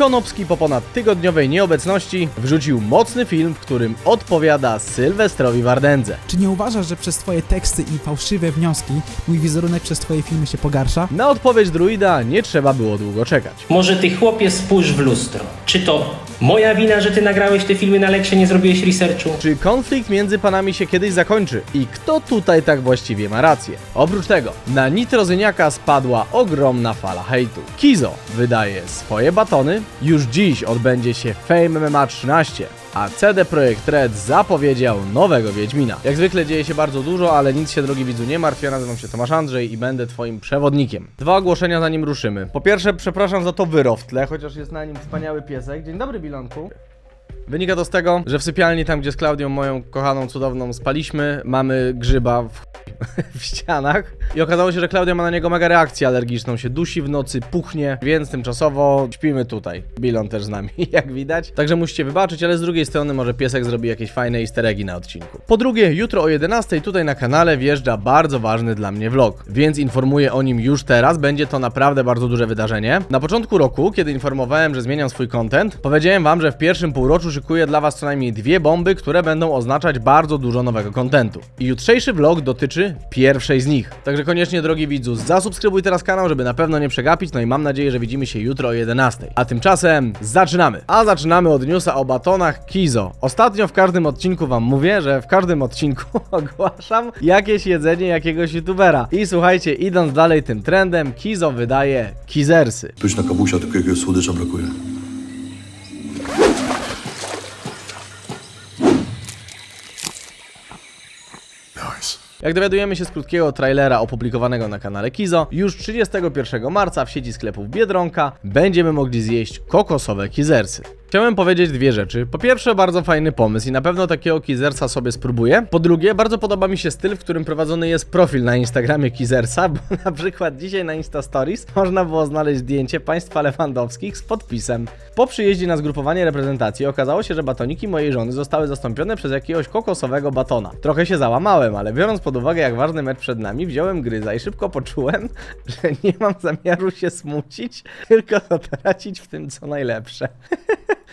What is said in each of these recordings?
Konopski po ponad tygodniowej nieobecności wrzucił mocny film, w którym odpowiada Sylwestrowi Wardędze. Czy nie uważasz, że przez twoje teksty i fałszywe wnioski mój wizerunek przez twoje filmy się pogarsza? Na odpowiedź druida nie trzeba było długo czekać. Może ty chłopie spójrz w lustro. Czy to moja wina, że ty nagrałeś te filmy na leksie, nie zrobiłeś researchu? Czy konflikt między panami się kiedyś zakończy? I kto tutaj tak właściwie ma rację? Oprócz tego, na Nitrozyniaka spadła ogromna fala hejtu. Kizo wydaje swoje batony, już dziś odbędzie się Fame MMA 13, a CD Projekt Red zapowiedział nowego Wiedźmina. Jak zwykle dzieje się bardzo dużo, ale nic się drogi widzu nie martw, ja nazywam się Tomasz Andrzej i będę twoim przewodnikiem. Dwa ogłoszenia zanim ruszymy. Po pierwsze, przepraszam za to wyro w tle, chociaż jest na nim wspaniały piesek. Dzień dobry, Bilonku. Wynika to z tego, że w sypialni, tam gdzie z Klaudią, moją kochaną, cudowną, spaliśmy, mamy grzyba w, w ścianach. I okazało się, że Klaudia ma na niego mega reakcję alergiczną, się dusi w nocy, puchnie, więc tymczasowo śpimy tutaj. Bilon też z nami, jak widać. Także musicie wybaczyć, ale z drugiej strony może piesek zrobi jakieś fajne easter eggi na odcinku. Po drugie, jutro o 11 tutaj na kanale wjeżdża bardzo ważny dla mnie vlog, więc informuję o nim już teraz, będzie to naprawdę bardzo duże wydarzenie. Na początku roku, kiedy informowałem, że zmieniam swój content, powiedziałem wam, że w pierwszym półroczu szykuję dla was co najmniej dwie bomby, które będą oznaczać bardzo dużo nowego contentu. I jutrzejszy vlog dotyczy pierwszej z nich. Także koniecznie, drogi widzu, zasubskrybuj teraz kanał, żeby na pewno nie przegapić, no i mam nadzieję, że widzimy się jutro o 11. A tymczasem zaczynamy. A zaczynamy od newsa o batonach Kizo. Ostatnio w każdym odcinku wam mówię, że w każdym odcinku ogłaszam jakieś jedzenie jakiegoś youtubera. I słuchajcie, idąc dalej tym trendem, Kizo wydaje Kizersy. Pyszna kawusia, tylko jakiegoś słodycza brakuje. Jak dowiadujemy się z krótkiego trailera opublikowanego na kanale Kizo, już 31 marca w sieci sklepów Biedronka będziemy mogli zjeść kokosowe kizersy. Chciałem powiedzieć dwie rzeczy. Po pierwsze, bardzo fajny pomysł i na pewno takiego kizersa sobie spróbuję. Po drugie, bardzo podoba mi się styl, w którym prowadzony jest profil na Instagramie kizersa, bo na przykład dzisiaj na Insta Stories można było znaleźć zdjęcie państwa Lewandowskich z podpisem. Po przyjeździe na zgrupowanie reprezentacji okazało się, że batoniki mojej żony zostały zastąpione przez jakiegoś kokosowego batona. Trochę się załamałem, ale biorąc pod uwagę, jak ważny mecz przed nami, wziąłem gryza i szybko poczułem, że nie mam zamiaru się smucić, tylko tracić w tym, co najlepsze.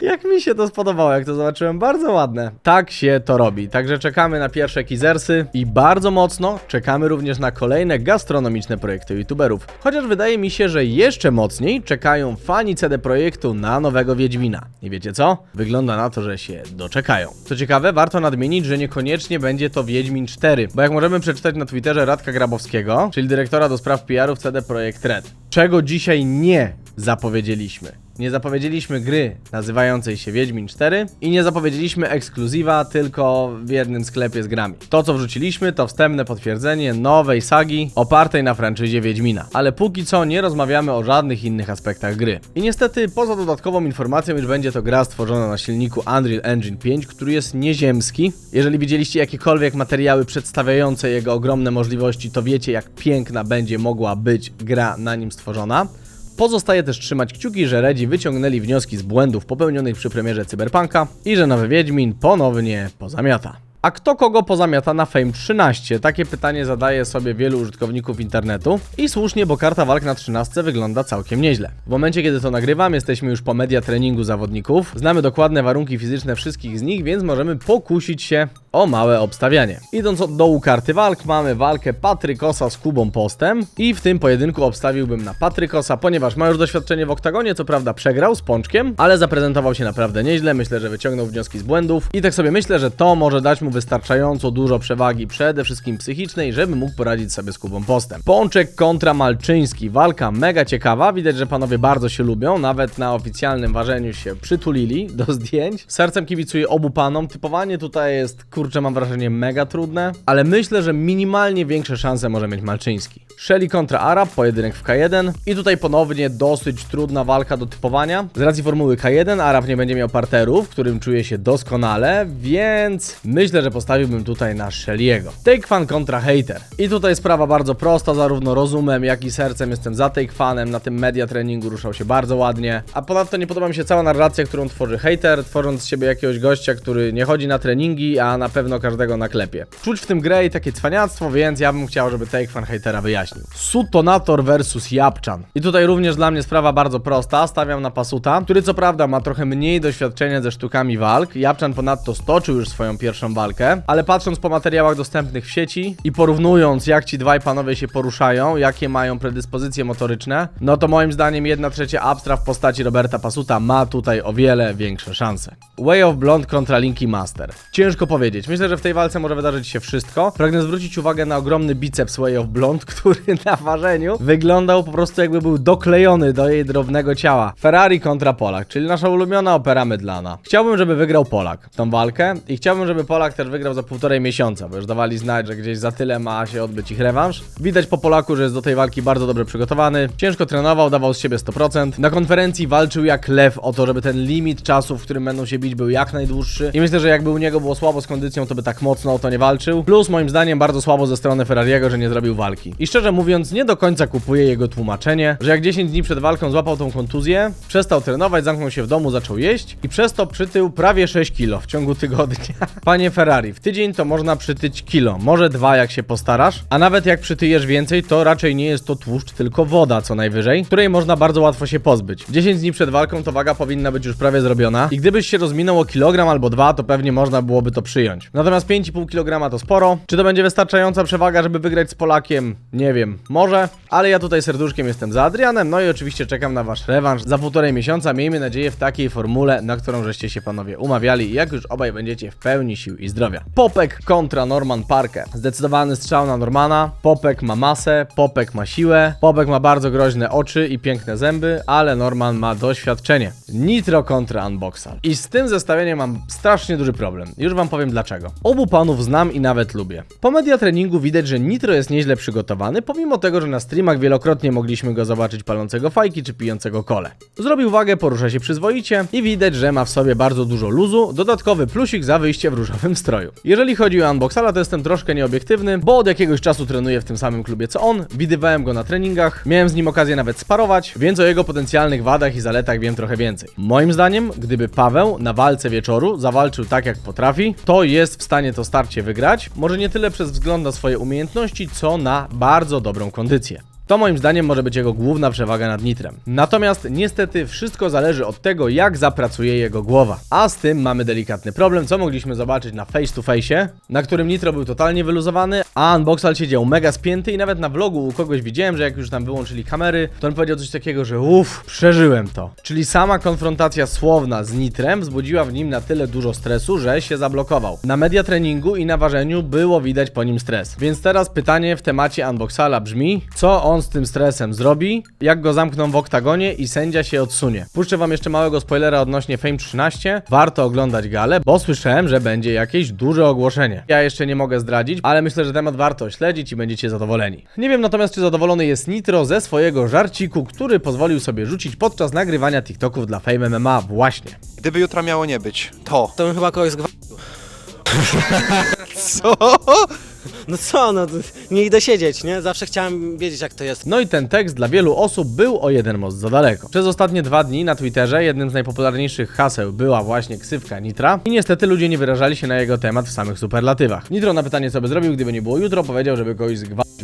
Jak mi się to spodobało, jak to zobaczyłem, bardzo ładne. Tak się to robi. Także czekamy na pierwsze kizersy i bardzo mocno czekamy również na kolejne gastronomiczne projekty youtuberów. Chociaż wydaje mi się, że jeszcze mocniej czekają fani CD Projektu na nowego Wiedźmina. I wiecie co? Wygląda na to, że się doczekają. Co ciekawe, warto nadmienić, że niekoniecznie będzie to Wiedźmin 4, bo jak możemy przeczytać na Twitterze Radka Grabowskiego, czyli dyrektora do spraw PR-ów CD Projekt Red, czego dzisiaj nie zapowiedzieliśmy. Nie zapowiedzieliśmy gry nazywającej się Wiedźmin 4 i nie zapowiedzieliśmy ekskluzywa tylko w jednym sklepie z grami. To co wrzuciliśmy to wstępne potwierdzenie nowej sagi opartej na franczyzie Wiedźmina. Ale póki co nie rozmawiamy o żadnych innych aspektach gry. I niestety poza dodatkową informacją już będzie to gra stworzona na silniku Unreal Engine 5, który jest nieziemski. Jeżeli widzieliście jakiekolwiek materiały przedstawiające jego ogromne możliwości, to wiecie jak piękna będzie mogła być gra na nim stworzona. Pozostaje też trzymać kciuki, że Redzi wyciągnęli wnioski z błędów popełnionych przy premierze Cyberpunka i że nowy Wiedźmin ponownie pozamiata. A kto kogo pozamiata na Fame 13? Takie pytanie zadaje sobie wielu użytkowników internetu i słusznie, bo karta walk na 13 wygląda całkiem nieźle. W momencie, kiedy to nagrywam, jesteśmy już po media treningu zawodników, znamy dokładne warunki fizyczne wszystkich z nich, więc możemy pokusić się o małe obstawianie. Idąc od dołu karty walk, mamy walkę Patrykosa z Kubą Postem i w tym pojedynku obstawiłbym na Patrykosa, ponieważ ma już doświadczenie w oktagonie, co prawda przegrał z Pączkiem, ale zaprezentował się naprawdę nieźle, myślę, że wyciągnął wnioski z błędów i tak sobie myślę, że to może dać mu wystarczająco dużo przewagi, przede wszystkim psychicznej, żeby mógł poradzić sobie z Kubą Postem. Pączek kontra Malczyński, walka mega ciekawa, widać, że panowie bardzo się lubią, nawet na oficjalnym ważeniu się przytulili do zdjęć. Sercem kibicuję obu panom, typowanie tutaj jest, kurczę, mam wrażenie mega trudne, ale myślę, że minimalnie większe szanse może mieć Malczyński. Shelly kontra Arab, pojedynek w K1 i tutaj ponownie dosyć trudna walka do typowania. Z racji formuły K1 Arab nie będzie miał parteru, w którym czuje się doskonale, więc myślę, że postawiłbym tutaj na Shelly'ego. Take fan kontra hater. I tutaj sprawa bardzo prosta, zarówno rozumem, jak i sercem jestem za take fanem, na tym media treningu ruszał się bardzo ładnie, a ponadto nie podoba mi się cała narracja, którą tworzy hater, tworząc z siebie jakiegoś gościa, który nie chodzi na treningi, a na pewno każdego naklepie. Czuć w tym grę i takie cwaniactwo, więc ja bym chciał, żeby Take Fan Hatera wyjaśnił. Sutonator versus Japczan. I tutaj również dla mnie sprawa bardzo prosta. Stawiam na Pasuta, który co prawda ma trochę mniej doświadczenia ze sztukami walk. Japczan ponadto stoczył już swoją pierwszą walkę, ale patrząc po materiałach dostępnych w sieci i porównując jak ci dwaj panowie się poruszają, jakie mają predyspozycje motoryczne, no to moim zdaniem jedna trzecia Abstra w postaci Roberta Pasuta ma tutaj o wiele większe szanse. Way of Blonde kontra Linky Master. Ciężko powiedzieć. Myślę, że w tej walce może wydarzyć się wszystko. Pragnę zwrócić uwagę na ogromny biceps Way of Blonde, który na ważeniu wyglądał po prostu jakby był doklejony do jej drobnego ciała. Ferrari kontra Polak, czyli nasza ulubiona opera mydlana. Chciałbym, żeby wygrał Polak tą walkę i chciałbym, żeby Polak też wygrał za półtorej miesiąca, bo już dawali znać, że gdzieś za tyle ma się odbyć ich rewanż. Widać po Polaku, że jest do tej walki bardzo dobrze przygotowany. Ciężko trenował, dawał z siebie 100%. Na konferencji walczył jak lew o to, żeby ten limit czasu, w którym będą się bić, był jak najdłuższy. I myślę, że jakby u niego było słabo z kondycją, to by tak mocno o to nie walczył. Plus, moim zdaniem, bardzo słabo ze strony Ferrariego, że nie zrobił walki. I szczerze mówiąc, nie do końca kupuję jego tłumaczenie, że jak 10 dni przed walką złapał tą kontuzję, przestał trenować, zamknął się w domu, zaczął jeść i przez to przytył prawie 6 kilo w ciągu tygodnia. Panie Ferrari, w tydzień to można przytyć kilo, może dwa jak się postarasz, a nawet jak przytyjesz więcej, to raczej nie jest to tłuszcz, tylko woda co najwyżej, której można bardzo łatwo się pozbyć. 10 dni przed walką to waga powinna być już prawie zrobiona i gdybyś się rozminął o kilogram albo dwa, to pewnie można byłoby to przyjąć. Natomiast 5,5 kg to sporo. Czy to będzie wystarczająca przewaga, żeby wygrać z Polakiem? Nie wiem, może, ale ja tutaj serduszkiem jestem za Adrianem, no i oczywiście czekam na wasz rewanż za półtorej miesiąca. Miejmy nadzieję w takiej formule, na którą żeście się panowie umawiali jak już obaj będziecie w pełni sił i zdrowia. Popek kontra Norman Parker. Zdecydowany strzał na Normana. Popek ma masę, Popek ma siłę, Popek ma bardzo groźne oczy i piękne zęby, ale Norman ma doświadczenie. Nitro kontra Unboxal. I z tym zestawieniem mam strasznie duży problem. Już wam powiem dlaczego. Obu panów znam i nawet lubię. Po media treningu widać, że Nitro jest nieźle przygotowany, pomimo tego, że na streamach wielokrotnie mogliśmy go zobaczyć palącego fajki czy pijącego kole. Zrobił wagę, porusza się przyzwoicie i widać, że ma w sobie bardzo dużo luzu, dodatkowy plusik za wyjście w różowym stroju. Jeżeli chodzi o Unboxala, to jestem troszkę nieobiektywny, bo od jakiegoś czasu trenuję w tym samym klubie co on, widywałem go na treningach, miałem z nim okazję nawet sparować, więc o jego potencjalnych wadach i zaletach wiem trochę więcej. Moim zdaniem, gdyby Paweł na walce wieczoru zawalczył tak jak potrafi, to jest w stanie to starcie wygrać, może nie tyle przez wzgląd na swoje umiejętności, co na bardzo dobrą kondycję. To moim zdaniem może być jego główna przewaga nad Nitrem. Natomiast niestety wszystko zależy od tego, jak zapracuje jego głowa. A z tym mamy delikatny problem, co mogliśmy zobaczyć na face to face, na którym Nitro był totalnie wyluzowany, a Unboxal siedział mega spięty i nawet na vlogu u kogoś widziałem, że jak już tam wyłączyli kamery, to on powiedział coś takiego, że uff, przeżyłem to. Czyli sama konfrontacja słowna z Nitrem wzbudziła w nim na tyle dużo stresu, że się zablokował. Na media treningu i na ważeniu było widać po nim stres. Więc teraz pytanie w temacie Unboxala brzmi, co on z tym stresem zrobi, jak go zamkną w oktagonie i sędzia się odsunie. Puszczę wam jeszcze małego spoilera odnośnie Fame 13. Warto oglądać galę, bo słyszałem, że będzie jakieś duże ogłoszenie. Ja jeszcze nie mogę zdradzić, ale myślę, że temat warto śledzić i będziecie zadowoleni. Nie wiem natomiast, czy zadowolony jest Nitro ze swojego żarciku, który pozwolił sobie rzucić podczas nagrywania TikToków dla Fame MMA właśnie. Gdyby jutro miało nie być, to. To bym chyba kogoś zgwałcił. Co? No co, no nie idę siedzieć, nie? Zawsze chciałem wiedzieć jak to jest. No i ten tekst dla wielu osób był o jeden most za daleko. Przez ostatnie dwa dni na Twitterze jednym z najpopularniejszych haseł była właśnie ksywka Nitra i niestety ludzie nie wyrażali się na jego temat w samych superlatywach. Nitro na pytanie co by zrobił, gdyby nie było jutro, powiedział, żeby kogoś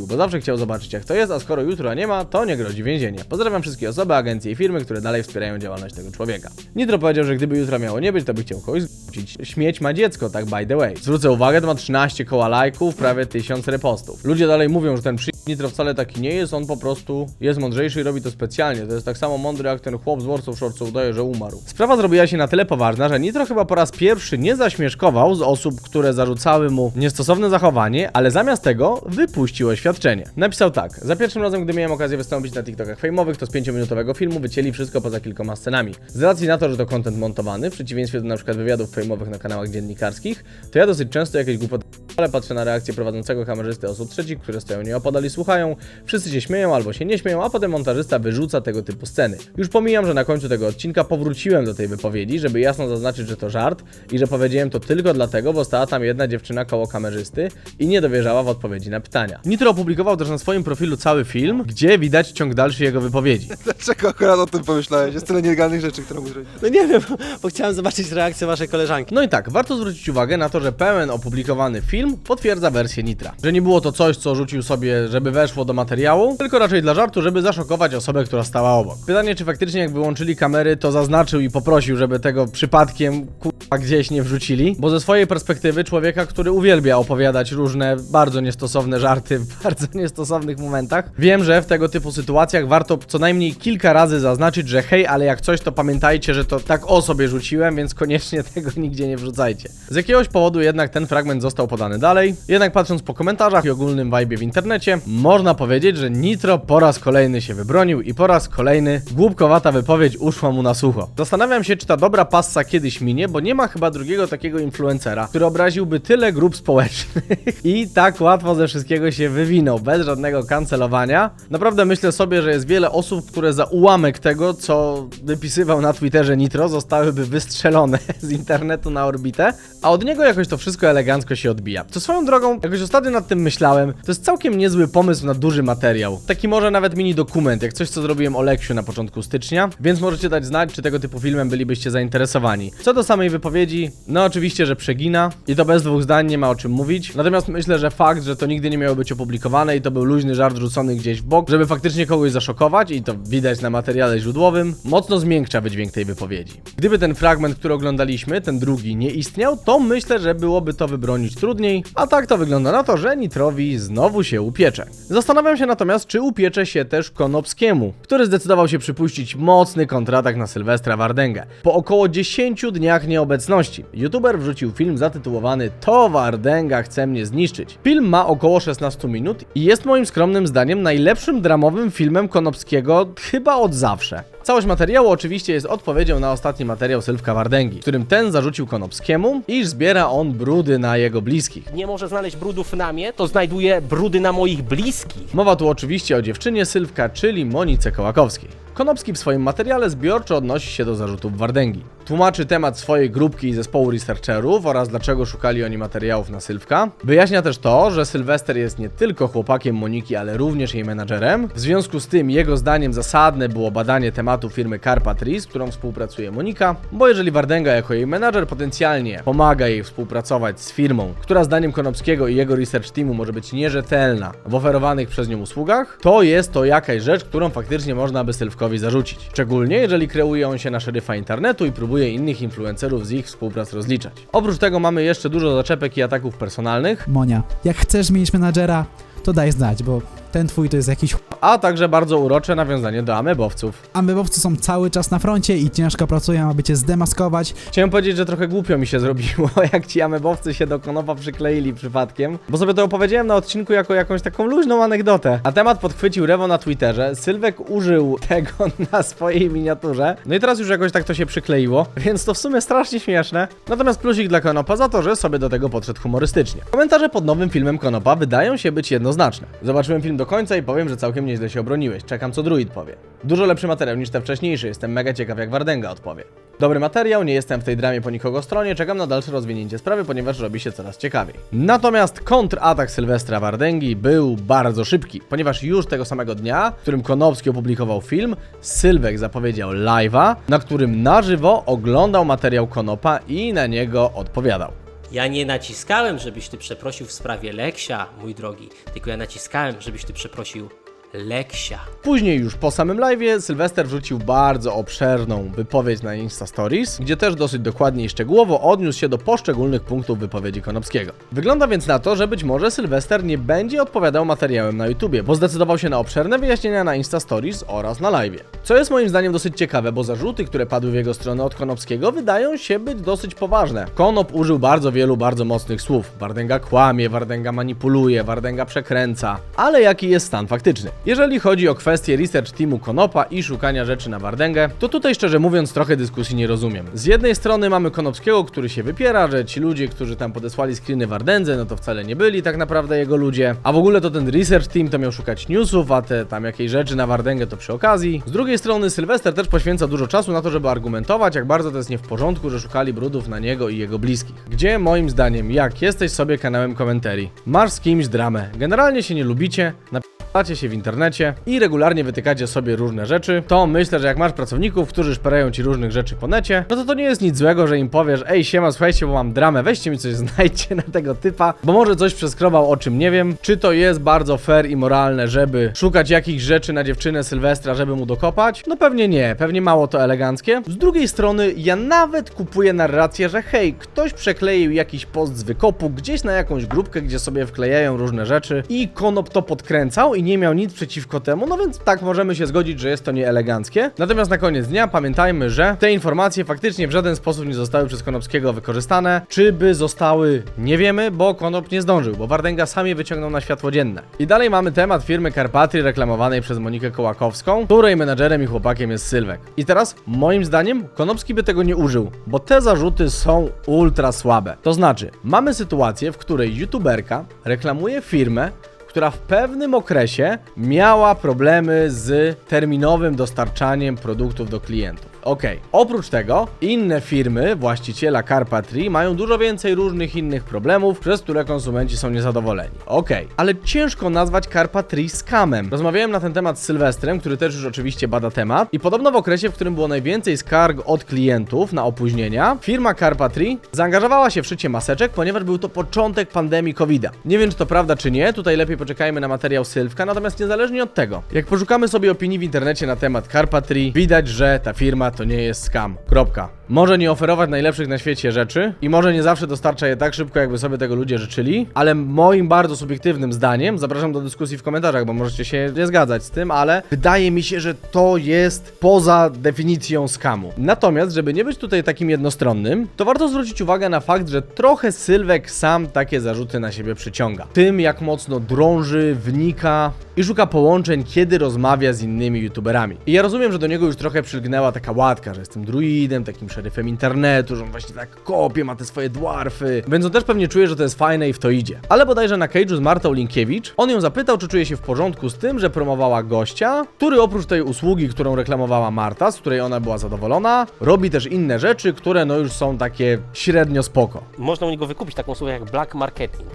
bo zawsze chciał zobaczyć jak to jest, a skoro jutro nie ma, to nie grozi więzienie. Pozdrawiam wszystkie osoby, agencje i firmy, które dalej wspierają działalność tego człowieka. Nitro powiedział, że gdyby jutro miało nie być, to by chciał kogoś zgwałcić. Śmieć ma dziecko, tak by the way. Zwrócę uwagę, to ma 13 koła lajków, prawie 1000 repostów. Ludzie dalej mówią, że ten przy Nitro wcale taki nie jest, on po prostu jest mądrzejszy i robi to specjalnie. To jest tak samo mądry jak ten chłop z Warsaw Short, co udaje, że umarł. Sprawa zrobiła się na tyle poważna, że Nitro chyba po raz pierwszy nie zaśmieszkował z osób, które zarzucały mu niestosowne zachowanie, ale zamiast tego wypuścił oświadczenie. Napisał tak: Za pierwszym razem, gdy miałem okazję wystąpić na TikTokach fejmowych, to z 5-minutowego filmu wycięli wszystko poza kilkoma scenami. Z racji na to, że to content montowany, w przeciwieństwie do przykład wywiadów fejmowych na kanałach dziennikarskich, to ja dosyć często jakieś głupoty Ale patrzę na reakcję prowadzącego kamerzysty osób trzecich, które stoją nieopodal i słuchają. Wszyscy się śmieją albo się nie śmieją, a potem montażysta wyrzuca tego typu sceny. Już pomijam, że na końcu tego odcinka powróciłem do tej wypowiedzi, żeby jasno zaznaczyć, że to żart i że powiedziałem to tylko dlatego, bo stała tam jedna dziewczyna koło kamerzysty i nie dowierzała w odpowiedzi na pytania. Nitro opublikował też na swoim profilu cały film, gdzie widać ciąg dalszy jego wypowiedzi. Dlaczego akurat o tym pomyślałeś? Jest tyle nielegalnych rzeczy, które zrobić. No nie wiem, bo chciałem zobaczyć reakcję waszej koleżanki. No i tak, warto zwrócić uwagę na to, że pełen opublikowany film potwierdza wersję Nitra. Że nie było to coś, co rzucił sobie, żeby weszło do materiału, tylko raczej dla żartu, żeby zaszokować osobę, która stała obok. Pytanie, czy faktycznie jak wyłączyli kamery, to zaznaczył i poprosił, żeby tego przypadkiem kurwa gdzieś nie wrzucili, bo ze swojej perspektywy człowieka, który uwielbia opowiadać różne bardzo niestosowne żarty w bardzo niestosownych momentach, wiem, że w tego typu sytuacjach warto co najmniej kilka razy zaznaczyć, że hej, ale jak coś, to pamiętajcie, że to tak o sobie rzuciłem, więc koniecznie tego nigdzie nie wrzucajcie. Z jakiegoś powodu jednak ten fragment został podany dalej, jednak patrząc po komentarzach i ogólnym vibe w internecie, można powiedzieć, że Nitro po raz kolejny się wybronił i po raz kolejny głupkowata wypowiedź uszła mu na sucho. Zastanawiam się, czy ta dobra passa kiedyś minie, bo nie ma chyba drugiego takiego influencera, który obraziłby tyle grup społecznych i tak łatwo ze wszystkiego się wywinął, bez żadnego kancelowania. Naprawdę myślę sobie, że jest wiele osób, które za ułamek tego, co wypisywał na Twitterze Nitro, zostałyby wystrzelone z internetu na orbitę, a od niego jakoś to wszystko elegancko się odbija. To swoją drogą, jakoś ostatnio nad tym myślałem, to jest całkiem niezły pomysł na duży materiał. Taki może nawet mini dokument, jak coś, co zrobiłem o Leksiu na początku stycznia, więc możecie dać znać, czy tego typu filmem bylibyście zainteresowani. Co do samej wypowiedzi, no oczywiście, że przegina i to bez dwóch zdań nie ma o czym mówić, natomiast myślę, że fakt, że to nigdy nie miało być opublikowane i to był luźny żart rzucony gdzieś w bok, żeby faktycznie kogoś zaszokować i to widać na materiale źródłowym, mocno zmiękcza wydźwięk tej wypowiedzi. Gdyby ten fragment, który oglądaliśmy, ten drugi, nie istniał, to myślę, że byłoby to wybronić trudniej, a tak to wygląda na to, że Nitrowi znowu się upiecze. Zastanawiam się natomiast, czy upiecze się też Konopskiemu, który zdecydował się przypuścić mocny kontratak na Sylwestra Wardęgę. Po około 10 dniach nieobecności, youtuber wrzucił film zatytułowany To Wardęga chce mnie zniszczyć. Film ma około 16 minut i jest moim skromnym zdaniem najlepszym dramowym filmem Konopskiego chyba od zawsze. Całość materiału oczywiście jest odpowiedzią na ostatni materiał Sylwka Wardęgi, w którym ten zarzucił Konopskiemu, iż zbiera on brudy na jego bliskich. Nie może znaleźć brudów na mnie, to znajduje brudy na moich bliskich. Mowa tu oczywiście o dziewczynie Sylwka, czyli Monice Kołakowskiej. Konopski w swoim materiale zbiorczo odnosi się do zarzutów Wardęgi. Tłumaczy temat swojej grupki i zespołu researcherów oraz dlaczego szukali oni materiałów na Sylwka. Wyjaśnia też to, że Sylwester jest nie tylko chłopakiem Moniki, ale również jej menadżerem. W związku z tym jego zdaniem zasadne było badanie tematu firmy Carpatris, z którą współpracuje Monika, bo jeżeli Wardęga jako jej menadżer potencjalnie pomaga jej współpracować z firmą, która zdaniem Konopskiego i jego research teamu może być nierzetelna w oferowanych przez nią usługach, to jest to jakaś rzecz, którą faktycznie można by Sylwkowi zarzucić. Szczególnie jeżeli kreuje on się na szeryfa internetu i próbuje innych influencerów z ich współprac rozliczać. Oprócz tego mamy jeszcze dużo zaczepek i ataków personalnych, Monia, jak chcesz zmienić menadżera, to daj znać, bo ten twój to jest jakiś a także bardzo urocze nawiązanie do amebowców. Amebowcy są cały czas na froncie i ciężko pracują, aby cię zdemaskować. Chciałem powiedzieć, że trochę głupio mi się zrobiło, jak ci amebowcy się do konopa przykleili przypadkiem, bo sobie to opowiedziałem na odcinku jako jakąś taką luźną anegdotę. A temat podchwycił Rewo na Twitterze, Sylwek użył tego na swojej miniaturze, no i teraz już jakoś tak to się przykleiło, więc to w sumie strasznie śmieszne. Natomiast plusik dla Konopa za to, że sobie do tego podszedł humorystycznie. Komentarze pod nowym filmem Konopa wydają się być jednoznaczne. Zobaczyłem film do końca i powiem, że całkiem nieźle się obroniłeś. Czekam co druid powie. Dużo lepszy materiał niż te wcześniejsze, jestem mega ciekaw jak Wardęga odpowie. Dobry materiał, nie jestem w tej dramie po nikogo stronie, czekam na dalsze rozwinięcie sprawy, ponieważ robi się coraz ciekawiej. Natomiast kontratak Sylwestra Wardęgi był bardzo szybki, ponieważ już tego samego dnia, w którym Konopski opublikował film, Sylwek zapowiedział live'a, na którym na żywo oglądał materiał Konopa i na niego odpowiadał. Ja nie naciskałem, żebyś ty przeprosił w sprawie Leksia, mój drogi, tylko ja naciskałem, żebyś ty przeprosił Leksia. Później już po samym live'ie Sylwester wrzucił bardzo obszerną wypowiedź na Insta Stories, gdzie też dosyć dokładnie i szczegółowo odniósł się do poszczególnych punktów wypowiedzi Konopskiego. Wygląda więc na to, że być może Sylwester nie będzie odpowiadał materiałem na YouTubie, bo zdecydował się na obszerne wyjaśnienia na Insta Stories oraz na live'ie. Co jest moim zdaniem dosyć ciekawe, bo zarzuty, które padły w jego stronę od Konopskiego wydają się być dosyć poważne. Konop użył bardzo wielu bardzo mocnych słów. Wardęga kłamie, Wardęga manipuluje, Wardęga przekręca. Ale jaki jest stan faktyczny? Jeżeli chodzi o kwestię research teamu Konopa i szukania rzeczy na Wardęgę, to tutaj szczerze mówiąc trochę dyskusji nie rozumiem. Z jednej strony mamy Konopskiego, który się wypiera, że ci ludzie, którzy tam podesłali screeny Wardędze, no to wcale nie byli tak naprawdę jego ludzie, a w ogóle to ten research team to miał szukać newsów, a te tam jakieś rzeczy na Wardęgę to przy okazji. Z drugiej strony Sylwester też poświęca dużo czasu na to, żeby argumentować, jak bardzo to jest nie w porządku, że szukali brudów na niego i jego bliskich. Gdzie moim zdaniem, jak jesteś sobie kanałem komentarii, masz z kimś dramę, generalnie się nie lubicie, na Pacie się w internecie i regularnie wytykacie sobie różne rzeczy, to myślę, że jak masz pracowników, którzy szperają ci różnych rzeczy po necie, no to to nie jest nic złego, że im powiesz, ej siema, słuchajcie, bo mam dramę, weźcie mi coś, znajdźcie na tego typa, bo może coś przeskrobał, o czym nie wiem. Czy to jest bardzo fair i moralne, żeby szukać jakichś rzeczy na dziewczynę Sylwestra, żeby mu dokopać? No pewnie nie, pewnie mało to eleganckie. Z drugiej strony, ja nawet kupuję narrację, że hej, ktoś przekleił jakiś post z wykopu gdzieś na jakąś grupkę, gdzie sobie wklejają różne rzeczy i Konop to podkręcał i nie miał nic przeciwko temu, no więc tak możemy się zgodzić, że jest to nieeleganckie. Natomiast na koniec dnia pamiętajmy, że te informacje faktycznie w żaden sposób nie zostały przez Konopskiego wykorzystane. Czy by zostały, nie wiemy, bo Konop nie zdążył, bo Wardęga sam je wyciągnął na światło dzienne. I dalej mamy temat firmy Karpatry reklamowanej przez Monikę Kołakowską, której menadżerem i chłopakiem jest Sylwek. I teraz, moim zdaniem, Konopski by tego nie użył, bo te zarzuty są ultra słabe. To znaczy, mamy sytuację, w której youtuberka reklamuje firmę, która w pewnym okresie miała problemy z terminowym dostarczaniem produktów do klientów. Okej. Oprócz tego, inne firmy, właściciela Carpatry, mają dużo więcej różnych innych problemów, przez które konsumenci są niezadowoleni. Okej. Ale ciężko nazwać Carpatry scamem. Rozmawiałem na ten temat z Sylwestrem, który też już oczywiście bada temat i podobno w okresie, w którym było najwięcej skarg od klientów na opóźnienia, firma Carpatry zaangażowała się w szycie maseczek, ponieważ był to początek pandemii COVID-a. Nie wiem, czy to prawda, czy nie, tutaj lepiej poczekajmy na materiał Sylwka, natomiast niezależnie od tego, jak poszukamy sobie opinii w internecie na temat Carpatry, widać, że ta firma to nie jest scam. Kropka. Może nie oferować najlepszych na świecie rzeczy i może nie zawsze dostarcza je tak szybko, jakby sobie tego ludzie życzyli, ale moim bardzo subiektywnym zdaniem, zapraszam do dyskusji w komentarzach, bo możecie się nie zgadzać z tym, ale wydaje mi się, że to jest poza definicją skamu. Natomiast, żeby nie być tutaj takim jednostronnym, to warto zwrócić uwagę na fakt, że trochę Sylwek sam takie zarzuty na siebie przyciąga. Tym, jak mocno drąży, wnika i szuka połączeń, kiedy rozmawia z innymi youtuberami. I ja rozumiem, że do niego już trochę przylgnęła taka łatka, że jestem druidem, takim szeryfem internetu, że on właśnie tak kopie, ma te swoje dwarfy, więc on też pewnie czuje, że to jest fajne i w to idzie. Ale bodajże na cage'u z Martą Linkiewicz, on ją zapytał, czy czuje się w porządku z tym, że promowała gościa, który oprócz tej usługi, którą reklamowała Marta, z której ona była zadowolona, robi też inne rzeczy, które no już są takie średnio spoko. Można u niego wykupić taką słowę jak black marketing.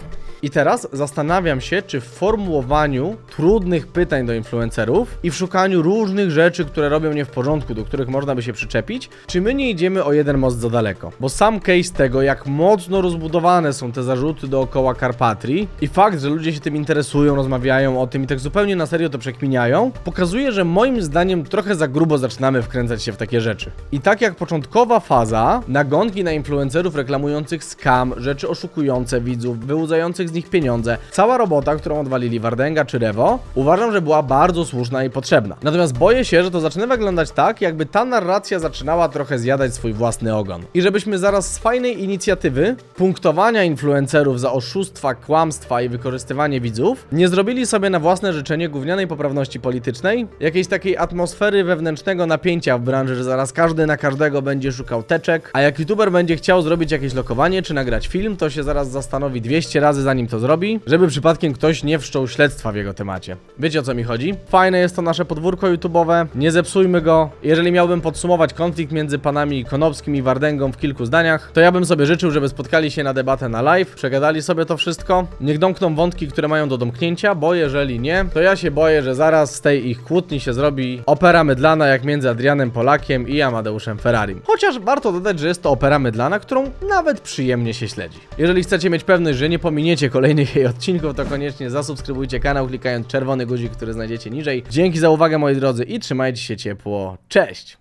I teraz zastanawiam się, czy w formułowaniu trudnych pytań do influencerów i w szukaniu różnych rzeczy, które robią nie w porządku, do których można by się przyczepić, czy my nie idziemy o jeden most za daleko. Bo sam case tego, jak mocno rozbudowane są te zarzuty dookoła Karpatrii i fakt, że ludzie się tym interesują, rozmawiają o tym i tak zupełnie na serio to przekminiają, pokazuje, że moim zdaniem trochę za grubo zaczynamy wkręcać się w takie rzeczy. I tak jak początkowa faza, nagonki na influencerów reklamujących scam, rzeczy oszukujące widzów, wyłudzających z nich pieniądze, cała robota, którą odwalili Wardęga czy Rewo, uważam, że była bardzo słuszna i potrzebna. Natomiast boję się, że to zaczyna wyglądać tak, jakby ta narracja zaczynała trochę zjadać swój własny ogon. I żebyśmy zaraz z fajnej inicjatywy punktowania influencerów za oszustwa, kłamstwa i wykorzystywanie widzów, nie zrobili sobie na własne życzenie gównianej poprawności politycznej, jakiejś takiej atmosfery wewnętrznego napięcia w branży, że zaraz każdy na każdego będzie szukał teczek, a jak youtuber będzie chciał zrobić jakieś lokowanie czy nagrać film, to się zaraz zastanowi 200 razy zanim to zrobi, żeby przypadkiem ktoś nie wszczął śledztwa w jego temacie. Wiecie o co mi chodzi? Fajne jest to nasze podwórko YouTube'owe, nie zepsujmy go. Jeżeli miałbym podsumować konflikt między panami Konopskim i Wardęgą w kilku zdaniach, to ja bym sobie życzył, żeby spotkali się na debatę na live, przegadali sobie to wszystko, niech domkną wątki, które mają do domknięcia, bo jeżeli nie, to ja się boję, że zaraz z tej ich kłótni się zrobi opera mydlana jak między Adrianem Polakiem i Amadeuszem Ferrarim. Chociaż warto dodać, że jest to opera mydlana, którą nawet przyjemnie się śledzi. Jeżeli chcecie mieć pewność, że nie pominiecie kolejnych jej odcinków, to koniecznie zasubskrybujcie kanał, klikając czerwony guzik, który znajdziecie niżej. Dzięki za uwagę moi drodzy i trzymajcie się ciepło. Cześć!